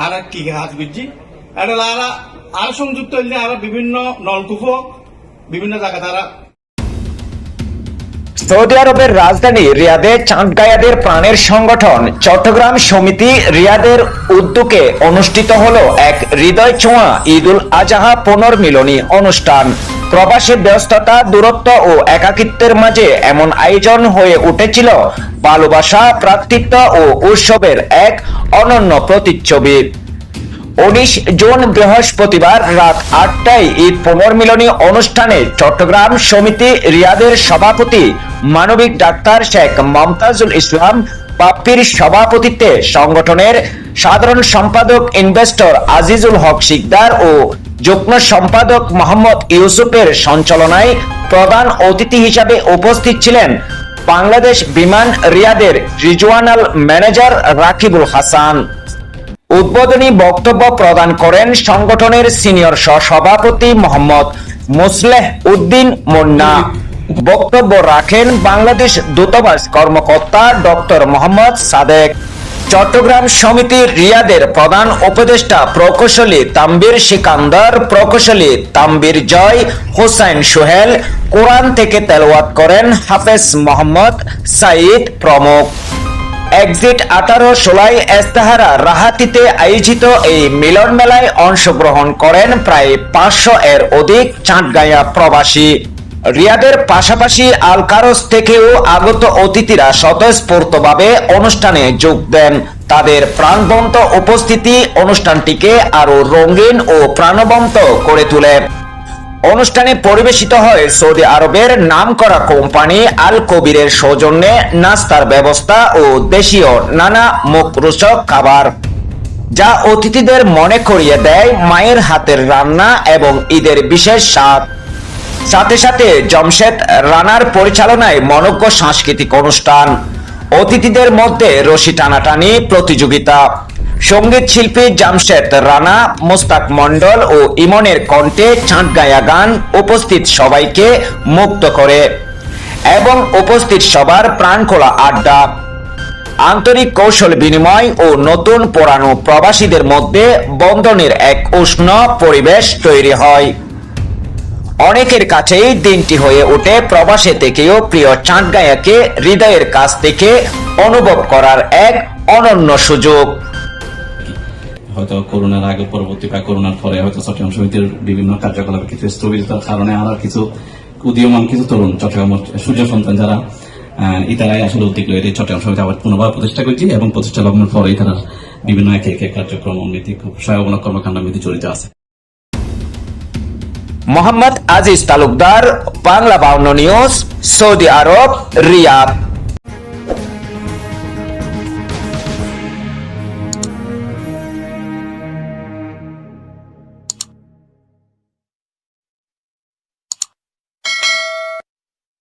আর কি কাজ করছি এটা আর সংযুক্ত হইলে আর বিভিন্ন নলকূপও বিভিন্ন জায়গা তারা সৌদি আরবের রাজধানী রিয়াদে চাঁদগায়াদের প্রাণের সংগঠন চট্টগ্রাম সমিতি রিয়াদের উদ্যোগে অনুষ্ঠিত হল এক হৃদয় ছোঁয়া ঈদুল আজহা পুনর্মিলনী অনুষ্ঠান। প্রবাসী ব্যস্ততা, দূরত্ব ও একাকিত্বের মাঝে এমন আয়োজন হয়ে উঠেছিল ভালোবাসা ভ্রাতৃত্ব ও উৎসবের এক অনন্য প্রতিচ্ছবি। উনিশ জুন বৃহস্পতিবার রাত আটটায় ঈদ পুনর্মিলনী অনুষ্ঠানে চট্টগ্রাম সমিতি রিয়াদের সভাপতি মানবিক ডাক্তার শেখ মমতাজুল ইসলাম, পাপ্পির সভাপতিত্বে সংগঠনের সাধারণ সম্পাদক ইনভেস্টর আজিজুল হক শিকদার ও যুগ্ম সম্পাদক মোহাম্মদ ইউসুফের সঞ্চালনায় প্রধান অতিথি হিসাবে উপস্থিত ছিলেন বাংলাদেশ বিমান রিয়াদের রিজওয়ানাল ম্যানেজার রাকিবুল হাসান। উদ্বোধনী বক্তব্য প্রদান করেন সংগঠনের সিনিয়র সহসভাপতি মোহাম্মদ মুসলেহ উদ্দিন মুন্না। বক্তব্য রাখেন বাংলাদেশ দূতাবাস কর্মকর্তা ডক্টর মোহাম্মদ সাদেক। চট্টগ্রাম সমিতি রিয়াদের প্রধান উপদেষ্টা প্রকৌশলী তাম্বির সিকান্দার, প্রকৌশলী তাম্বির জয়, হোসাইন সোহেল, কোরআন থেকে তেলাওয়াত করেন হাফেজ মোহাম্মদ সাইদ প্রমুখ। এক্সিট আঠারো ষোলাই এস্তাহারা রাহাতিতে আয়োজিত এই মিলন মেলায় অংশগ্রহণ করেন প্রায় পাঁচশো এর অধিক চাঁদগাঁয়া প্রবাসী। রিয়াদের পাশাপাশি আলকারস থেকেও আগত অতিথিরা স্বতঃস্ফূর্তভাবে অনুষ্ঠানে যোগ দেন। তাদের প্রাণবন্ত উপস্থিতি অনুষ্ঠানটিকে আরও রঙিন ও প্রাণবন্ত করে তোলে। অনুষ্ঠানে পরিবেশিত হয় সৌদি আরবের নামকরা কোম্পানি আল কবিরের সৌজন্যে নাস্তার ব্যবস্থা ও দেশীয় নানা মুখরোচক খাবার, যা অতিথিদের মনে করিয়ে দেয় মায়ের হাতের রান্না এবং ঈদের বিশেষ স্বাদ। সাথে সাথে জমশেদ রানার পরিচালনায় মনজ্ঞ সাংস্কৃতিক অনুষ্ঠান। অতিথিদের মধ্যে রশি টানাটানি প্রতিযোগিতা। সংগীত শিল্পী জামশেদ রানা, মোস্তাক মন্ডল ও ইমনের কণ্ঠে চাঁদ গায়া গান উপস্থিত সবাইকে মুক্ত করে এবং উপস্থিত সবার প্রাণখোলা আড্ডা। আন্তরিক কৌশল বিনিময় ও নতুন পুরানো প্রবাসীদের মধ্যে বন্ধনের এক উষ্ণ পরিবেশ তৈরি হয়। অনেকের কাছেই দিনটি হয়ে ওঠে প্রবাসে থেকেও প্রিয় চাঁদগায়াকে হৃদয়ের কাছ থেকে অনুভব করার এক অনন্য সুযোগ। হয়তো করোনার আগে, পরবর্তী বা করোনার পরে হয়তো চট্টগ্রাম সমিতির বিভিন্ন কার্যকলাপে কিছু স্থগিতার কারণে আর কিছু উদীয়মান কিছু তরুণ চট্টগ্রাম সূর্য সন্তান যারা ইতারাই আসলে উদ্যোগ লয়ে চট্টগ্রাম সমিতি আবার পুনর্বার প্রতিষ্ঠা করছি এবং প্রতিষ্ঠা লগ্নের পরেই তারা বিভিন্ন একে একে কার্যক্রম উন্নতি সহায়মূলক কর্মকাণ্ড নীতি জড়িত আছে। মোহাম্মদ আজিজ তালুকদার, বাংলা বাউন্ন নিউজ, সৌদি আরব, রিয়াদ।